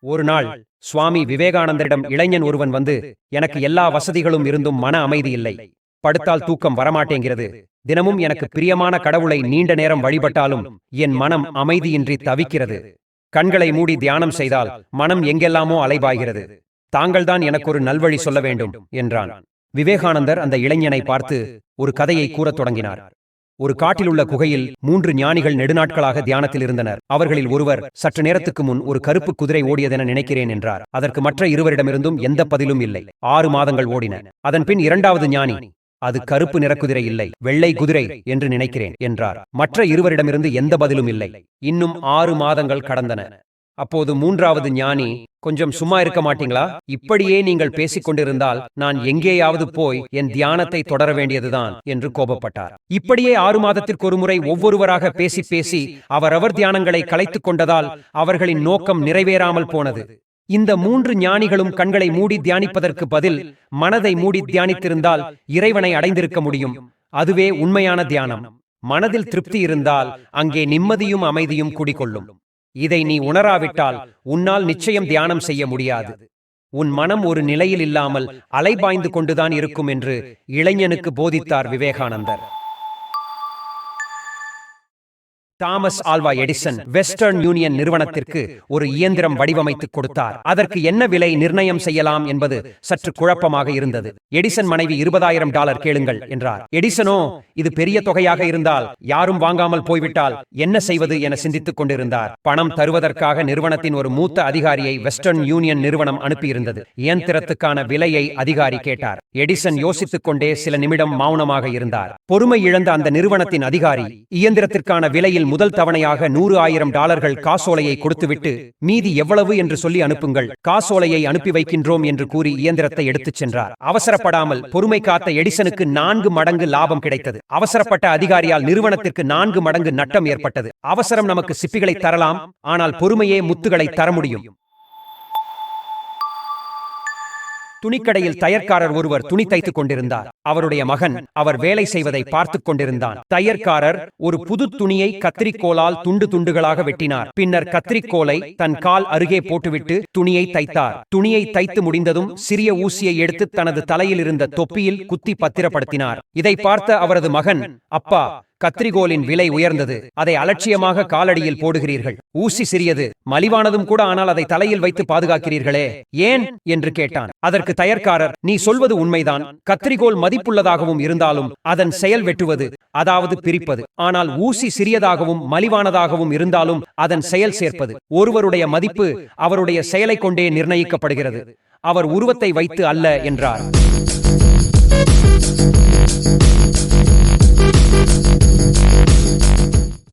ஒரு நாள் சுவாமி விவேகானந்தரிடம் இளைஞன் ஒருவன் வந்து எனக்கு எல்லா வசதிகளும் இருந்தும் மன அமைதி இல்லை. படுத்தால் தூக்கம் வரமாட்டேங்கிறது. தினமும் எனக்கு பிரியமான கடவுளை நீண்ட நேரம் வழிபட்டாலும் என் மனம் அமைதியின்றி தவிக்கிறது. கண்களை மூடி தியானம் செய்தால் மனம் எங்கெல்லாமோ அலைபாய்கிறது. தாங்கள்தான் எனக்கு ஒரு நல்வழி சொல்ல வேண்டும் என்றான். விவேகானந்தர் அந்த இளைஞனை பார்த்து ஒரு கதையை கூறத் தொடங்கினார். ஒரு காட்டிலுள்ள குகையில் மூன்று ஞானிகள் நெடுநாட்களாக தியானத்தில் இருந்தனர் அவர்களில் ஒருவர் சற்று நேரத்துக்கு முன் ஒரு கருப்பு குதிரை ஓடியதென நினைக்கிறேன் என்றார். அதற்கு மற்ற இருவரிடமிருந்தும் எந்த பதிலும் இல்லை. ஆறு மாதங்கள் ஓடின. அதன் பின் இரண்டாவது ஞானி அது கருப்பு நிற குதிரை இல்லை வெள்ளை குதிரை என்று நினைக்கிறேன் என்றார். மற்ற இருவரிடமிருந்து எந்த பதிலும் இல்லை. இன்னும் ஆறு மாதங்கள் கடந்தன. அப்போது மூன்றாவது ஞானி கொஞ்சம் சும்மா இருக்க மாட்டீங்களா? இப்படியே நீங்கள் பேசிக் கொண்டிருந்தால் நான் எங்கேயாவது போய் என் தியானத்தை தொடர வேண்டியதுதான் என்று கோபப்பட்டார். இப்படியே ஆறு மாதத்திற்கு ஒருமுறை ஒவ்வொருவராக பேசி பேசி அவரவர் தியானங்களை கலைத்துக் கொண்டதால் அவர்களின் நோக்கம் நிறைவேறாமல் போனது. இந்த மூன்று ஞானிகளும் கண்களை மூடி தியானிப்பதற்கு பதில் மனதை மூடி தியானித்திருந்தால் இறைவனை அடைந்திருக்க முடியும். அதுவே உண்மையான தியானம். மனதில் திருப்தி இருந்தால் அங்கே நிம்மதியும் அமைதியும் குடிகொள்ளும் இதை நீ உணராவிட்டால் உன்னால் நிச்சயம் தியானம் செய்ய முடியாது. உன் மனம் ஒரு நிலையில் இல்லாமல் அலைபாய்ந்து கொண்டுதான் இருக்கும் என்று இளைஞனுக்கு போதித்தார் Vivekanandar. Thomas Alva Edison Western Union நிறுவனத்திற்கு ஒரு இயந்திரம் வடிவமைத்துக் கொடுத்தார். அதற்கு என்ன விலை நிர்ணயம் செய்யலாம் என்பது சற்று குழப்பமாக இருந்தது. எடிசன் மனைவி இருபதாயிரம் டாலர் கேளுங்கள் என்றார். எடிசனோ இது பெரிய தொகையாக இருந்தால் யாரும் வாங்காமல் போய்விட்டால் என்ன செய்வது என சிந்தித்துக் கொண்டிருந்தார். பணம் தருவதற்காக நிறுவனத்தின் ஒரு மூத்த அதிகாரியை வெஸ்டர்ன் யூனியன் நிறுவனம் அனுப்பியிருந்தது. இயந்திரத்துக்கான விலையை அதிகாரி கேட்டார். எடிசன் யோசித்துக் கொண்டே சில நிமிடம் மௌனமாக இருந்தார். பொறுமை இழந்த அந்த நிறுவனத்தின் அதிகாரி இயந்திரத்திற்கான விலையில் முதல் தவணையாக நூறு ஆயிரம் டாலர்கள் காசோலையை கொடுத்துவிட்டு மீதி எவ்வளவு? என்று சொல்லி அனுப்புங்கள். காசோலையை அனுப்பி வைக்கின்றோம் என்று கூறி இயந்திரத்தை எடுத்துச் சென்றார். அவசரப்படாமல் பொறுமை காத்த எடிசனுக்கு நான்கு மடங்கு லாபம் கிடைத்தது. அவசரப்பட்ட அதிகாரியால் நிறுவனத்திற்கு நான்கு மடங்கு நட்டம் ஏற்பட்டது. அவசரம் நமக்கு சிப்பிகளை தரலாம் ஆனால் பொறுமையே முத்துகளை தர முடியும். துணிக்கடையில் தையற்காரர் ஒருவர் துணி தைத்துக் கொண்டிருந்தார் அவருடைய மகன் அவர் வேலை செய்வதை பார்த்துக் கொண்டிருந்தான். தையற்காரர் ஒரு புது துணியை கத்திரிக்கோலால் துண்டு துண்டுகளாக வெட்டினார். பின்னர் கத்திரிக்கோலை தன் கால் அருகே போட்டுவிட்டு துணியை தைத்தார். துணியை தைத்து முடிந்ததும் சிறிய ஊசியை எடுத்து தனது தலையில் இருந்த தொப்பியில் குத்தி பத்திரப்படுத்தினார். இதை பார்த்த அவரது மகன் அப்பா கத்திரிகோலின் விலை உயர்ந்தது. அதை அலட்சியமாக காலடியில் போடுகிறீர்கள். ஊசி சிறியது. மலிவானதும் கூட ஆனால் அதை தலையில் வைத்து பாதுகாக்கிறீர்களே. ஏன் என்று கேட்டான். அதற்கு தயர்க்காரர் நீ சொல்வது உண்மைதான். கத்திரிகோல் மதிப்புள்ளதாகவும் இருந்தாலும் அதன் செயல் வெட்டுவது அதாவது பிரிப்பது. ஆனால் ஊசி சிறியதாகவும் மலிவானதாகவும் இருந்தாலும் அதன் செயல் சேர்ப்பது. ஒருவருடைய மதிப்பு அவருடைய செயலை கொண்டே நிர்ணயிக்கப்படுகிறது. அவர் உருவத்தை வைத்து அல்ல என்றார்.